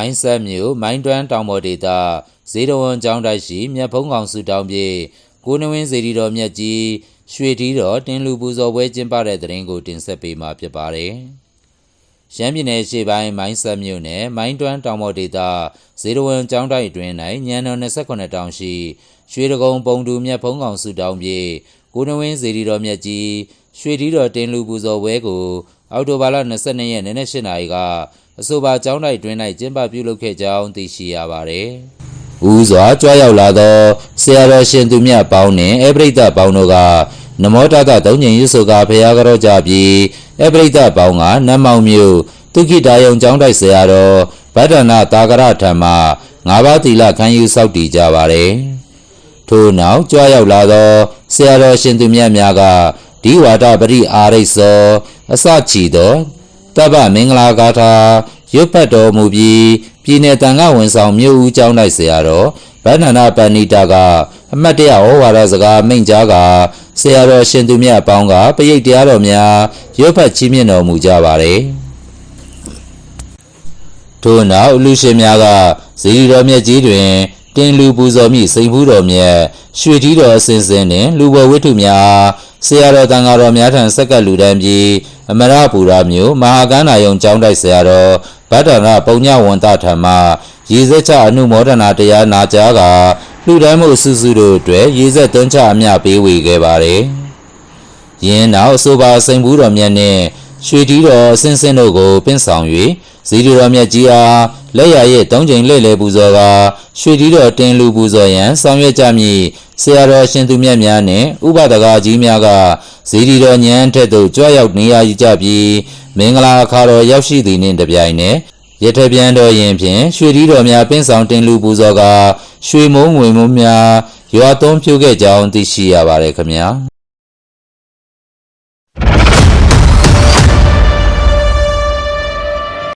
မိုင်းဆက်မြို့မိုင်းတွန်းတောင်ပေါ်ဒေသဇေဒဝန်ကျောင်းတိုက်ရှိမြတ်ဖုံးကောင်စုတောင်ပြေကိုနဝင်းဇေဒီတော်မြတ်ကြီးရွှေတီတော်တင်လူပူဇော်ပွဲကျင်းပတဲ့တဲ့ရင်ကိုတင်ဆက်ပေးမှာဖြစ်ပါတယ်။ရှမ်းပြည်နယ်ရှေ့ပိုင်းမိုင်းဆက်မြို့နယ်မိုင်းတွန်းတောင်ပေါ်ဒေသဇေဒဝန်ကျောင်းတိုက်အတွင်း၌ညံတော်28တောင်ရှိရွှေတကုံပုံတူမြတ်ဖုံးကောင်စုတောင်ပြေကိုနဝင်းဇေဒီတော်မြတ်ကြီးရွှေတီတော်တင်လူပူဇော်ပွဲကိုအောက်တိုဘာလ22ရက်နေ့နက်8နာရီက အဆိုပါကျောင်းတိုက်တွင်၌ကျင်းပပြုလုပ်ခဲ့ကြောင်းသိရှိရပါသည်။ဦးစွာကြွားရောက်လာသောဆရာတော်ရှင်သူမြတ်ပေါင်းနှင့်အပရိသတ်ပေါင်းတို့ကနမောတတသုံးညင်ရွတ်ဆိုကဖရာကြောကြပြီးအပရိသတ်ပေါင်းကနတ်မောင်မျိုးတုခိတာယုံကျောင်းတိုက်ဆရာတော်ဗဒ္ဒနာတာကရထံမှငါးပါးသီလခံယူစောင့်တည်ကြပါသည်။ထို့နောက်ကြွားရောက်လာသောဆရာတော်ရှင်သူမြတ်များကဒီဝါဒပရိအာရိတ်သောအစချီသော တပ္ပမင်္ဂလာဂါထာရွတ်ဖတ်တော်မူပြီးပြည်내တန်ခဝန်ဆောင်မြို့ဦးကျောင်းတိုက်ဆရာတော်ဗန္ဒနာပဏိတာကအမတ်တရဟောဝါဒစကားမိန့်ကြားကဆရာတော်ရှင်သူမြတ်အပေါင်းကပရိတ်တရားတော်များရွတ်ဖတ်ချီးမြှင့်တော်မူကြပါれထို့နောက်လူရှင်များကဇီရီတော်မြတ်ကြီးတွင် တင်လူပူဇော်မိစိန်ဖူးတော်မြတ်ရွှေတီတော်အစဉ်စဉ်နှင့်လူဘဝိတ္ထုများ ဆရာတော်တန်ဃာတော်များထံဆက်ကပ်လူတန်းပြီးအမရပူရာမျိုးမဟာကန္နာယုံကျောင်းတိုက်ဆရာတော်ဗတ္တနာပုံညဝန္တထံမှရေစက်ချအနုမောဒနာတရားနာကြားကလူတန်းမှုစုစုတို့အတွက်ရေစက်သွန်းချအမျှပေးဝေခဲ့ပါတယ်။ယင်းနောက်အဆိုပါစိန်ဘူးတော်မြတ်နှင့်ရွှေတီတော်အစင်းစင်းတို့ကိုပင့်ဆောင်၍ဇီရီတော်မြတ်ကြီးအား လက်ရရဲ့သုံးချိန်လှည့်လည်ပူဇော်ကရွှေတီတော်တင်လူပူဇော်ရန်ဆောင်ရွက်ကြမည်ဆရာတော်ရှင်သူမြတ်များနှင့်ဥပဒကာကြီးများကဇီရီတော်ညံထက်သို့ကြွရောက်နေရကြပြီးမင်္ဂလာအခါတော်ရောက်ရှိသည်နှင့်တပြိုင်နက်ရထပြန်တော်ရင်ဖြင့်ရွှေတီတော်များပင့်ဆောင်တင်လူပူဇော်ကရွှေမုံငွေမုံများရွာသွန်းပြုခဲ့ကြောင်းသိရှိရပါတယ်ခင်ဗျာ